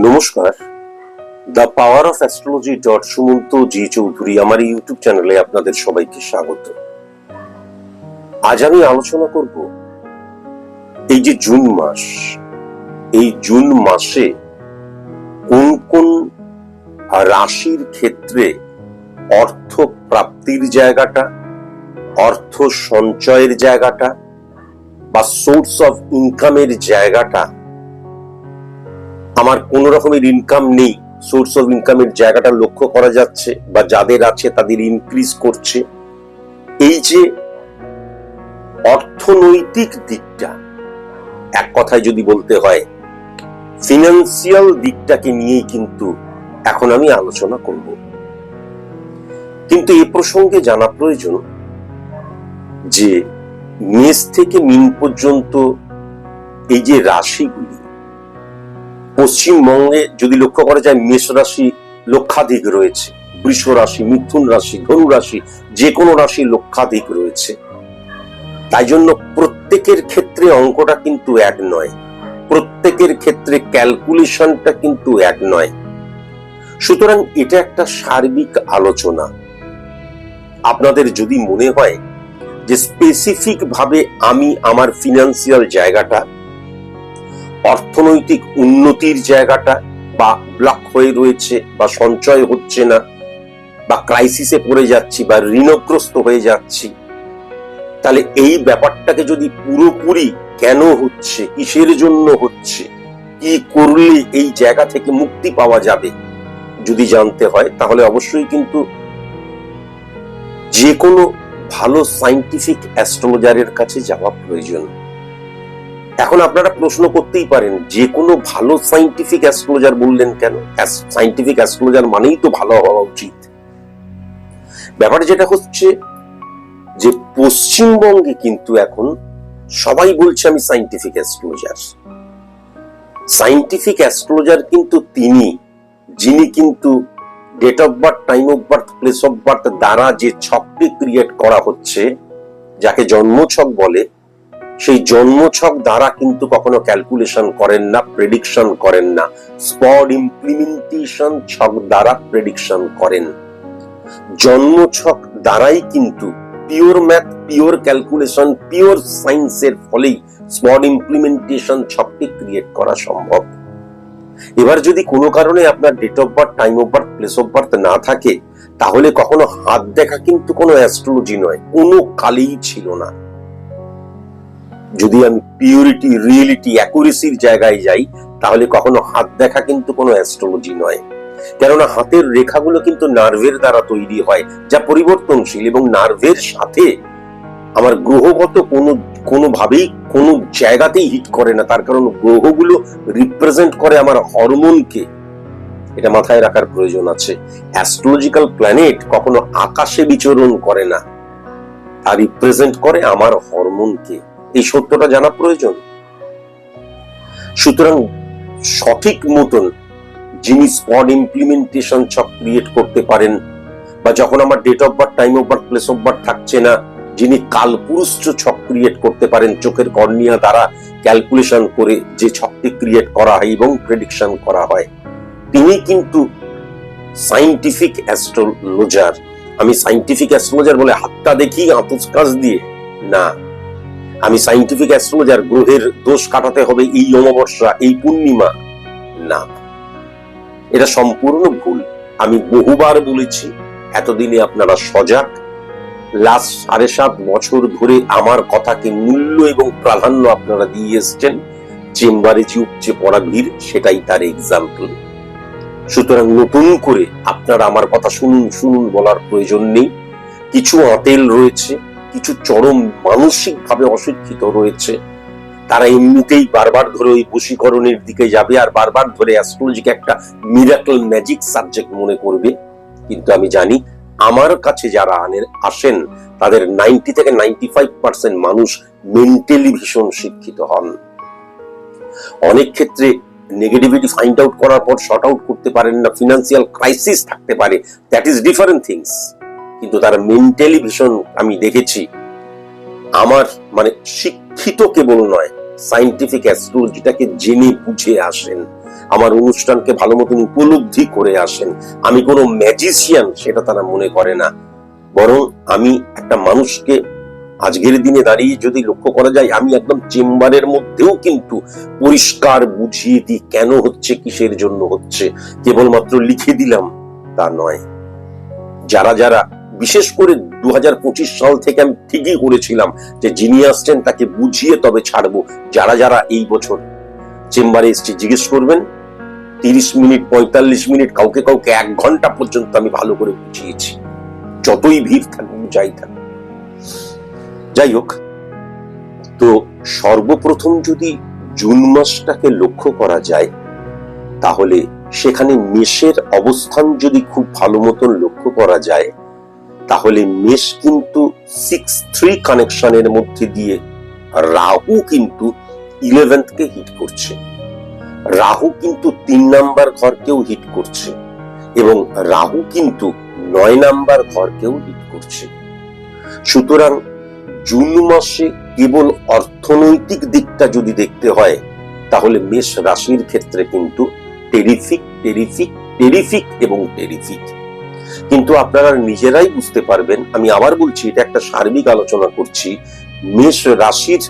নমস্কার। The power of astrology dot Sumanta ji Chowdhury আমার YouTube চ্যানেলে আপনাদের সবাইকে স্বাগত। আজ আমি আলোচনা করব এই যে জুন মাস, এই জুন মাসে কোন কোন রাশির ক্ষেত্রে অর্থ প্রাপ্তির জায়গাটা, অর্থ সঞ্চয়ের জায়গাটা বা সোর্স অফ ইনকামের জায়গাটা আমার কোন রকমের ইনকাম নেই। সোর্স অফ ইনকামের জায়গাটা লক্ষ্য করা যাচ্ছে বা যাদের আছে তাদের ইনক্রিজ করছে। এই যে অর্থনৈতিক দিকটা, এক কথায় যদি বলতে হয় ফিনান্সিয়াল দিকটাকে নিয়েই কিন্তু এখন আমি আলোচনা করব। কিন্তু এ প্রসঙ্গে জানা প্রয়োজন যে, মেষ থেকে মিন পর্যন্ত এই যে রাশিগুলি পশ্চিমবঙ্গে যদি লক্ষ্য করা যায়, মেষ রাশি লক্ষাধিক রয়েছে, বৃষ রাশি, মিথুন রাশি, ধনু রাশি যে কোনো রাশি লক্ষাধিক রয়েছে। তাই জন্য প্রত্যেকের ক্ষেত্রে অঙ্কটা কিন্তু এক নয়। প্রত্যেকের ক্ষেত্রে ক্যালকুলেশনটা কিন্তু এক নয়। সুতরাং এটা একটা সার্বিক আলোচনা। আপনাদের যদি মনে হয় যে স্পেসিফিক ভাবে আমি আমার ফিনান্সিয়াল জায়গাটা অর্থনৈতিক উন্নতির জায়গাটা বা ব্লক হয়ে রয়েছে বা সঞ্চয় হচ্ছে না বা ক্রাইসিসে পড়ে যাচ্ছি বা ঋণগ্রস্ত হয়ে যাচ্ছি, তাহলে এই ব্যাপারটাকে যদি পুরোপুরি কেন হচ্ছে, কিসের জন্য হচ্ছে, কি করলে এই জায়গা থেকে মুক্তি পাওয়া যাবে, যদি জানতে হয়, তাহলে অবশ্যই কিন্তু যে কোনো ভালো সাইন্টিফিক অ্যাস্ট্রোলজারের কাছে যাওয়া প্রয়োজন। এখন আপনারা প্রশ্ন করতেই পারেন, যে কোনো ভালো সাইন্টিফিক অ্যাস্ট্রোলজার বললেন কেন? সাইন্টিফিক অ্যাস্ট্রোলজার মানেই তো ভালো হওয়া উচিত। ব্যাপার যেটা হচ্ছে যে পশ্চিমবঙ্গে কিন্তু এখন সবাই বলছে আমি সাইন্টিফিক অ্যাস্ট্রোলজার সাইন্টিফিক অ্যাস্ট্রোলজার কিন্তু তিনি, যিনি কিন্তু date of birth time of birth place of birth দ্বারা যে ছকটি ক্রিয়েট করা হচ্ছে, যাকে জন্মছক বলে সেই জন্মছক দ্বারা কিন্তু কখনো ক্যালকুলেশন করেন না প্রেডিকশন করেন না। স্পট ইমপ্লিমেন্টেশন ছক দ্বারা প্রেডিকশন করেন। জন্মছক দ্বারাই কিন্তু pure math pure calculation pure সায়েন্সের ফলেই স্পট ইমপ্লিমেন্টেশন ছকটি ক্রিয়েট করা সম্ভব। এবার যদি কোনো কারণে আপনার date of birth time of birth place of birth না থাকে, তাহলে কখনো হাত দেখা কিন্তু কোনো অ্যাস্ট্রোলজি নয়, কোনো কালেই ছিল না। যদি আমি পিউরিটি রিয়েলিটি অ্যাকুরেসির জায়গায় যাই, তাহলে কখনো হাত দেখা কিন্তু কোনো অ্যাস্ট্রোলজি নয়। কেননা হাতের রেখাগুলো কিন্তু নার্ভের দ্বারা তৈরি হয়, যা পরিবর্তনশীল এবং নার্ভের সাথে আমার গ্রহগত কোনো, কোনোভাবেই কোনো জায়গাতেই হিট করে না। তার কারণ গ্রহগুলো রিপ্রেজেন্ট করে আমার হরমোনকে এটা মাথায় রাখার প্রয়োজন আছে। অ্যাস্ট্রোলজিক্যাল প্ল্যানেট কখনো আকাশে বিচরণ করে না। আর রিপ্রেজেন্ট করে আমার হরমোনকে এই সত্যটা জানা প্রয়োজন? সুতরাং সঠিক মতন যিনি স্পট ইমপ্লিমেন্টেশন ছক ক্রিয়েট করতে পারেন, বা যখন আমার date of birth time of birth place of birth থাকছে না, যিনি কালপুরুষ ছক ক্রিয়েট করতে পারেন, চোখের কর্নিয়া দ্বারা ক্যালকুলেশন করে যে ছকটি ক্রিয়েট করা হয় এবং প্রেডিকশন করা হয়। তিনি কিন্তু সাইন্টিফিক অ্যাস্ট্রোলজার আমি সাইন্টিফিক অ্যাস্ট্রোলজার বলে হাতটা দেখি আতস কাজ দিয়ে? না। আমি সাইন্টিফিক অ্যাস্ট্রোলজার গ্রহের দোষ কাটাতে হবে এই অমাবস্যা, এই পূর্ণিমা। না। এটা সম্পূর্ণ ভুল। আমি বহুবার বলেছি, এতদিনে আপনারা সজাগ। লাস্ট সাড়ে সাত বছর ধরে আমার কথাকে মূল্য এবং প্রাধান্য আপনারা দিয়ে এসছেন। চেম্বারে যে উপচে পড়া ভিড়, সেটাই তার এক্সাম্পল সুতরাং নতুন করে আপনারা আমার কথা শুনুন শুনুন বলার প্রয়োজন নেই। কিছু আতেল রয়েছে। কিছু চরম মানসিক ভাবে অশিক্ষিত রয়েছে। তারা এমনিতেই বারবার ধরে ওই বশীকরণের দিকে যাবে আর বারবার ধরে অ্যাস্ট্রোলজিকে একটা মিরাকল ম্যাজিক সাবজেক্ট মনে করবে। কিন্তু আমি জানি, আমার কাছে যারা আসেন, তাদের নাইনটি থেকে নাইনটি ফাইভ পার্সেন্ট মানুষ মেন্টালি ভীষণ শিক্ষিত হন। অনেক ক্ষেত্রে নেগেটিভিটি ফাইন্ড আউট করার পর শর্ট আউট করতে পারেন না ফিনান্সিয়াল ক্রাইসিস থাকতে পারে। দ্যাট ইজ ডিফারেন্ট থিংস কিন্তু তারা মেন্টালি ভীষণ আমি দেখেছি। আমার মানে শিক্ষিত কেবল নয় সাইন্টিফিক অ্যাস্ট্রোলজিটাকে জেনে বুঝে আসেন, আমার অনুষ্ঠানকে ভালো মতন উপলব্ধি করে আসেন। আমি কোনো ম্যাজিশিয়ান সেটা তারা মনে করে না। বরং আমি একটা মানুষকে আজকের দিনে দাঁড়িয়ে যদি লক্ষ্য করা যায়, আমি একদম চেম্বারের মধ্যেও কিন্তু পরিষ্কার বুঝিয়ে দিই কেন হচ্ছে, কিসের জন্য হচ্ছে। কেবলমাত্র লিখে দিলাম তা নয়। যারা যারা বিশেষ করে দু হাজার পঁচিশ সাল থেকে আমি ঠিকই করেছিলাম যে যিনি আসছেন তাকে বুঝিয়ে তবে ছাড়বো, যারা যারা এই বছর চেম্বারে এসছে জিজ্ঞেস করবেন, তিরিশ মিনিট, পঁয়তাল্লিশ মিনিট কাউকে কাউকে এক ঘণ্টা পর্যন্ত আমি ভালো করে বুঝিয়েছি। যতই ভিড় থাকুক, যাই থাকুক। যাই হোক, তো সর্বপ্রথম যদি জুন মাসটাকে লক্ষ্য করা যায়, তাহলে সেখানে মেষের অবস্থান যদি খুব ভালো মতন লক্ষ্য করা যায় তাহলে মেষ কিন্তু সিক্স থ্রি কানেকশনের মধ্যে দিয়ে রাহু কিন্তু ইলেভেন্থকে হিট করছে। রাহু কিন্তু তিন নাম্বার ঘরকেও হিট করছে এবং রাহু কিন্তু নয় নাম্বার ঘরকেও হিট করছে। সুতরাং জুন মাসে কেবল অর্থনৈতিক দিকটা যদি দেখতে হয়, তাহলে মেষ রাশির ক্ষেত্রে কিন্তু টেরিফিক টেরিফিক টেরিফিক এবং টেরিফিক কিন্তু আপনারা নিজেরাই বুঝতে পারবেন, আমি আবার বলছি, এটা একটা সার্বিক আলোচনা করছি, মেষ রাশির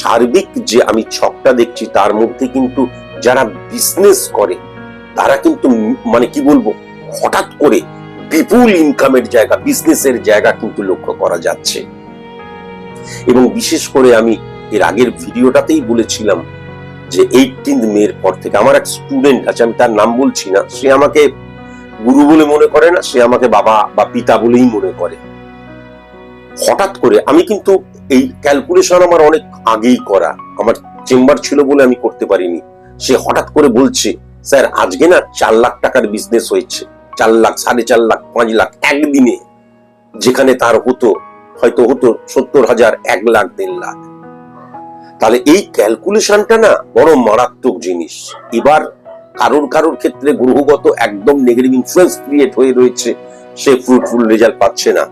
সার্বিক যে আমি ছকটা দেখছি, তার মধ্যে কিন্তু যারা বিজনেস করে, তারা কিন্তু মানে কি বলব, হঠাৎ করে বিপুল ইনকামের জায়গা বিজনেসের জায়গা কিন্তু লক্ষ্য করা যাচ্ছে। এবং বিশেষ করে আমি এর আগের ভিডিওটাতেই বলেছিলাম যে এইটিন মের পর থেকে আমার এক স্টুডেন্ট আছে, আমি তার নাম বলছি না, সে আমাকে গুরু বলে মনে করে না, সে আমাকে বাবা বা পিতা বলেই মনে করে। হঠাৎ করে আমি কিন্তু এই ক্যালকুলেশন আমার অনেক আগেই করা, আমার চেম্বার ছিল বলে আমি করতে পারিনি। সে হঠাৎ করে বলছে, স্যার, আজকে না চার লাখ টাকার বিজনেস হয়েছে, চার লাখ, সাড়ে চার লাখ, পাঁচ লাখ একদিনে। যেখানে তার হতো, হয়তো হতো সত্তর হাজার, এক লাখ, দেড় লাখ। তাহলে এই ক্যালকুলেশনটা না বড় মারাত্মক জিনিস। এবার কারোর কারোর ক্ষেত্রে গ্রহগত একদম নেগেটিভ ইনফ্লুয়েন্স ক্রিয়েট হয়ে রয়েছে, সে ফ্রুটফুল রেজাল্ট পাচ্ছে না।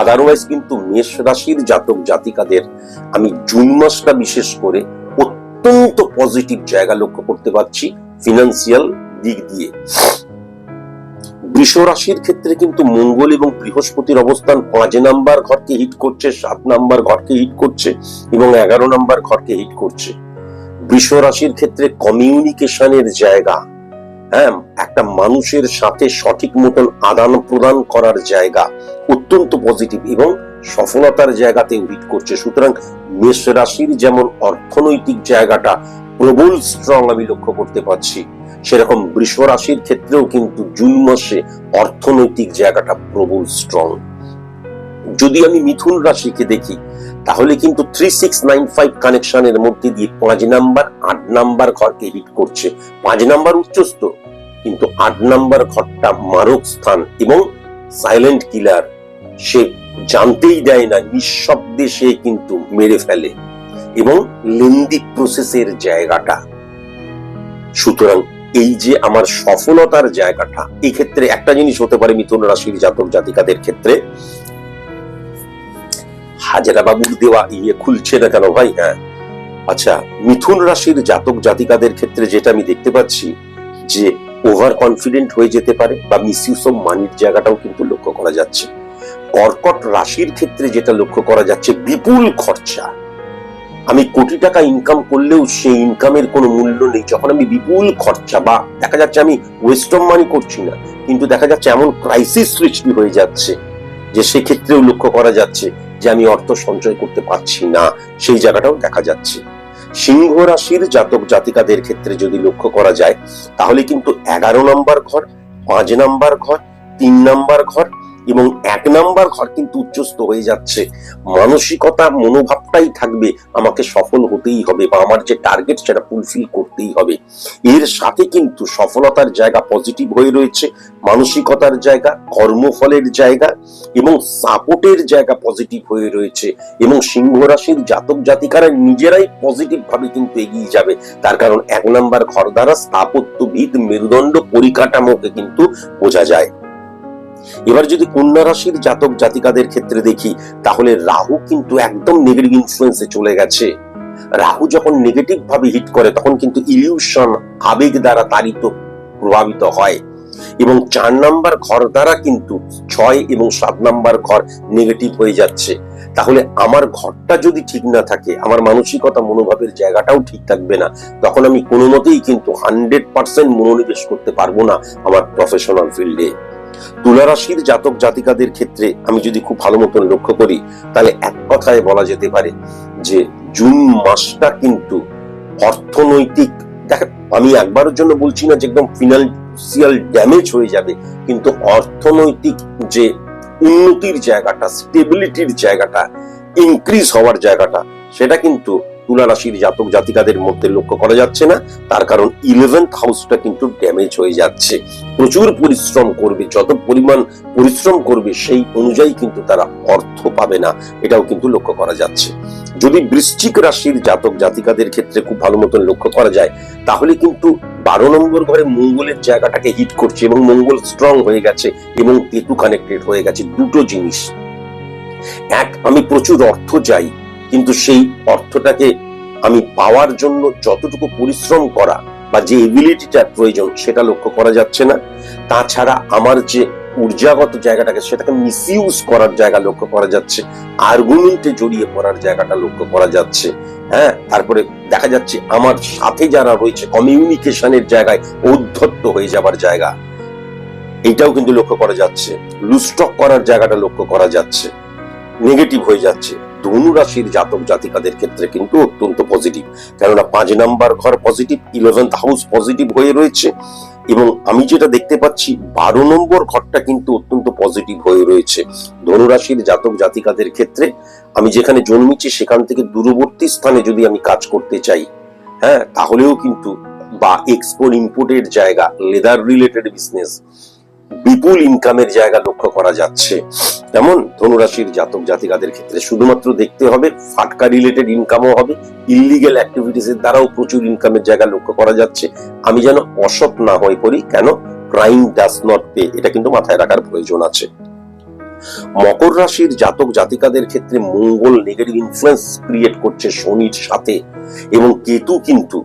আদারওয়াইজ কিন্তু মেষ রাশির জাতক জাতিকাদের আমি জুন মাসটা বিশেষ করে অত্যন্ত পজিটিভ জায়গা লক্ষ্য করতে পারছি ফিনান্সিয়াল দিক দিয়ে। বৃষ রাশির ক্ষেত্রে কিন্তু মঙ্গল এবং বৃহস্পতির অবস্থান পাঁচ নাম্বার ঘরকে হিট করছে, সাত নাম্বার ঘরকে হিট করছে এবং এগারো নাম্বার ঘরকে হিট করছে। বৃষ রাশির ক্ষেত্রে কমিউনিকেশনের জায়গা হ্যাঁ একটা মানুষের সাথে সঠিক মতন আদান প্রদান করার জায়গা অত্যন্ত পজিটিভ এবং সফলতার জায়গাতে হিট করছে। সুতরাং মেষ রাশির যেমন অর্থনৈতিক জায়গাটা প্রবল স্ট্রং আমি লক্ষ্য করতে পারছি, সেরকম বৃষ রাশির ক্ষেত্রেও কিন্তু জুন মাসে অর্থনৈতিক জায়গাটা প্রবল স্ট্রং যদি আমি মিথুন রাশিকে দেখি তাহলে কিন্তু থ্রি সিক্স নাইন ফাইভ কানেকশনের মধ্যে দিয়ে পাঁচ নাম্বার, আট নাম্বার ঘরকে হিট করছে। পাঁচ নাম্বার উচ্চস্থ, কিন্তু আট নাম্বার ঘরটা মারক স্থান এবং সাইলেন্ট কিলার সে জানতেই দেয় না, নিঃশব্দে সে কিন্তু মেরে ফেলে এবং লেন্দি প্রসেসের জায়গাটা। সুতরাং এই যে আমার সফলতার জায়গাটা এই ক্ষেত্রে একটা জিনিস হতে পারে মিথুন রাশির জাতক জাতিকাদের ক্ষেত্রে হাজারা বাবুর দেওয়া ইয়ে খুলছে না কেন ভাই? হ্যাঁ। আচ্ছা মিথুন রাশির জাতক জাতিকাদের ক্ষেত্রে যেটা আমি দেখতে পাচ্ছি, যে ওভার কনফিডেন্ট হয়ে যেতে পারে বা মিস মিসইউজ অফ মানির জায়গাটাও কিন্তু লক্ষ্য করা যাচ্ছে। কর্কট রাশির ক্ষেত্রে যেটা লক্ষ্য করা যাচ্ছে, বিপুল খরচা। আমি কোটি টাকা ইনকাম করলেও সেই ইনকামের কোনো মূল্য নেই। যখন আমি বিপুল খরচা, বা দেখা যাচ্ছে আমি ওয়েস্ট অফ মানি করছি না, কিন্তু দেখা যাচ্ছে এমন ক্রাইসিস সৃষ্টি হয়ে যাচ্ছে, যে সেক্ষেত্রেও লক্ষ্য করা যাচ্ছে যে আমি অর্থ সঞ্চয় করতে পারছি না, সেই জায়গাটাও দেখা যাচ্ছে। সিংহ রাশির জাতক জাতিকাদের ক্ষেত্রে যদি লক্ষ্য করা যায়, তাহলে কিন্তু এগারো নম্বর ঘর, পাঁচ নম্বর ঘর, তিন নম্বর ঘর এবং এক নাম্বার ঘর কিন্তু উচ্চস্ত হয়ে যাচ্ছে। মানসিকতা, মনোভাবটাই থাকবে, আমাকে সফল হতেই হবে বা আমার যে টার্গেট সেটা ফুলফিল করতেই হবে। এর সাথে কিন্তু সফলতার জায়গা পজিটিভ হয়ে রয়েছে, মানসিকতার জায়গা, কর্মফলের জায়গা এবং সাপোর্টের জায়গা পজিটিভ হয়ে রয়েছে এবং সিংহ রাশির জাতক জাতিকারা নিজেরাই পজিটিভ ভাবে কিন্তু এগিয়ে যাবে। তার কারণ এক নাম্বার ঘর দ্বারা স্থাপত্যবিদ মেরুদণ্ড পরিকাঠামোকে কিন্তু বোঝা যায়। এবার যদি কন্যা রাশির জাতক জাতিকাদের ক্ষেত্রে দেখি, তাহলে রাহু কিন্তু একদম নেগেটিভ ইনফ্লুয়েন্সে চলে গেছে। রাহু যখন নেগেটিভ ভাবে হিট করে, তখন কিন্তু ইলিউশন আবেগ দ্বারা তাড়িত, প্রভাবিত হয়। এবং চার নাম্বার ঘর দ্বারা কিন্তু ছয় এবং সাত নাম্বার ঘর নেগেটিভ হয়ে যাচ্ছে। তাহলে আমার ঘরটা যদি ঠিক না থাকে, আমার মানসিকতা, মনোভাবের জায়গাটাও ঠিক থাকবে না, তখন আমি কোনো মতেই কিন্তু হান্ড্রেড পার্সেন্ট মনোনিবেশ করতে পারব না আমার প্রফেশনাল ফিল্ডে তুলা রাশির জাতক জাতিকাদের ক্ষেত্রে আমি যদি খুব ভালো মতন লক্ষ্য করি, তাহলে এক কথায় বলা যেতে পারে যে জুন মাসটা কিন্তু অর্থনৈতিক দেখেন আমি একবারের জন্য বলছি না যে একদম ফিনান্সিয়াল ড্যামেজ হয়ে যাবে, কিন্তু অর্থনৈতিক যে উন্নতির জায়গাটা স্টেবিলিটির জায়গাটা ইনক্রিজ হওয়ার জায়গাটা, সেটা কিন্তু তুলা রাশির জাতক জাতিকাদের মধ্যে লক্ষ্য করা যাচ্ছে না। তার কারণ ইলেভেন্থ হাউসটা কিন্তু ড্যামেজ হয়ে যাচ্ছে। প্রচুর পরিশ্রম করবে, যত পরিমাণ পরিশ্রম করবে সেই অনুযায়ী কিন্তু তারা অর্থ পাবে না। এটাও কিন্তু লক্ষ্য করা যাচ্ছে। যদি বৃশ্চিক রাশির জাতক জাতিকাদের ক্ষেত্রে খুব ভালো মতন লক্ষ্য করা যায়, তাহলে কিন্তু বারো নম্বর ঘরে মঙ্গলের জায়গাটাকে হিট করছে এবং মঙ্গল স্ট্রং হয়ে গেছে এবং কেতু কানেক্টেড হয়ে গেছে। দুটো জিনিস। এক, আমি প্রচুর অর্থ চাই। কিন্তু সেই অর্থটাকে আমি পাওয়ার জন্য যতটুকু পরিশ্রম করা বা যে এবিলিটিটার প্রয়োজন সেটা লক্ষ্য করা যাচ্ছে না। তাছাড়া আমার যে ঊর্জাগত জায়গাটাকে সেটাকে মিসইউজ করার জায়গা লক্ষ্য করা যাচ্ছে। আর্গুমেন্টে জড়িয়ে পড়ার জায়গাটা লক্ষ্য করা যাচ্ছে। হ্যাঁ তারপরে দেখা যাচ্ছে আমার সাথে যারা রয়েছে কমিউনিকেশনের জায়গায় ঔদ্ধত্য হয়ে যাবার জায়গা এইটাও কিন্তু লক্ষ্য করা যাচ্ছে। লুস্টক করার জায়গাটা লক্ষ্য করা যাচ্ছে। নেগেটিভ হয়ে যাচ্ছে। ধনু রাশির জাতক জাতিকাদের ক্ষেত্রে কিন্তু অত্যন্ত পজিটিভ কেননা পাঁচ নাম্বার ঘর পজিটিভ ইলেভেন্থ হাউস পজিটিভ হয়ে রয়েছে। এবং আমি যেটা দেখতে পাচ্ছি, বারো নম্বর ঘরটা কিন্তু অত্যন্ত পজিটিভ হয়ে রয়েছে। ধনুরাশির জাতক জাতিকাদের ক্ষেত্রে আমি যেখানে জন্মেছি, সেখান থেকে দূরবর্তী স্থানে যদি আমি কাজ করতে চাই হ্যাঁ তাহলেও কিন্তু বা এক্সপোর্ট ইম্পোর্টের জায়গা লেদার রিলেটেড বিজনেস বিপুল ইনকামের জায়গা লক্ষ্য করা যাচ্ছে। তেমন ধনুরাশির জাতক জাতিকাদের ক্ষেত্রে শুধুমাত্র দেখতে হবে, ফাটকা রিলেটেড ইনকামও হবে ইলিগেল অ্যাক্টিভিটিস এর দ্বারাও প্রচুর ইনকামের জায়গা লক্ষ্য করা যাচ্ছে। আমি যেন অসৎ না হয়ে পড়ি, কেন? ক্রাইম ডাস নট পে এটা কিন্তু মাথায় রাখার প্রয়োজন আছে। মকর রাশির জাতক জাতিকাদের ক্ষেত্রে মঙ্গল নেগেটিভ ইনফ্লুয়েন্স ক্রিয়েট করছে শনির সাথে। এবং কেতু কিন্তু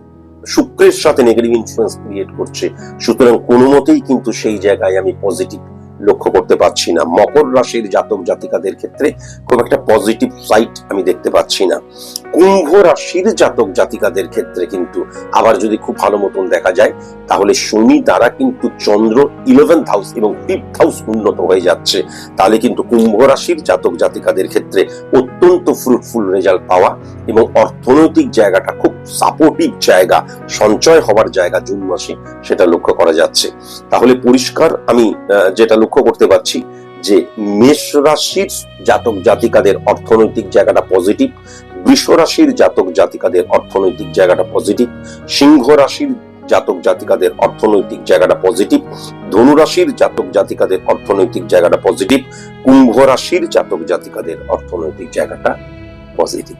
শুক্রের সাথে নেগেটিভ ইনফ্লুয়েন্স ক্রিয়েট করছে। সুতরাং কোনো মতেই কিন্তু সেই জায়গায় আমি পজিটিভ লক্ষ্য করতে পারছি না। মকর রাশির জাতক জাতিকাদের ক্ষেত্রে খুব একটা পজিটিভ সাইট আমি দেখতে পাচ্ছি না। কুম্ভ রাশির জাতক জাতিকাদের ক্ষেত্রে কিন্তু আবার যদি খুব ভালো মতন দেখা যায়, তাহলে শনি দ্বারা কিন্তু চন্দ্র ইলেভেন্থ হাউস এবং ফিফথ হাউস উন্নত হয়ে যাচ্ছে। তাহলে কিন্তু কুম্ভ রাশির জাতক জাতিকাদের ক্ষেত্রে অত্যন্ত ফ্রুটফুল রেজাল্ট পাওয়া এবং অর্থনৈতিক জায়গাটা খুব সাপোর্টিভ জায়গা, সঞ্চয় হওয়ার জায়গা জুন মাসে সেটা লক্ষ্য করা যাচ্ছে। তাহলে পরিষ্কার আমি যেটা লক্ষ্য করতে পারছি যে মেষ রাশির জাতক জাতিকাদের অর্থনৈতিক জায়গাটা পজিটিভ বৃষ রাশির জাতক জাতিকাদের অর্থনৈতিক জায়গাটা পজিটিভ সিংহ রাশির জাতক জাতিকাদের অর্থনৈতিক জায়গাটা পজিটিভ ধনু রাশির জাতক জাতিকাদের অর্থনৈতিক জায়গাটা পজিটিভ কুম্ভ রাশির জাতক জাতিকাদের অর্থনৈতিক জায়গাটা পজিটিভ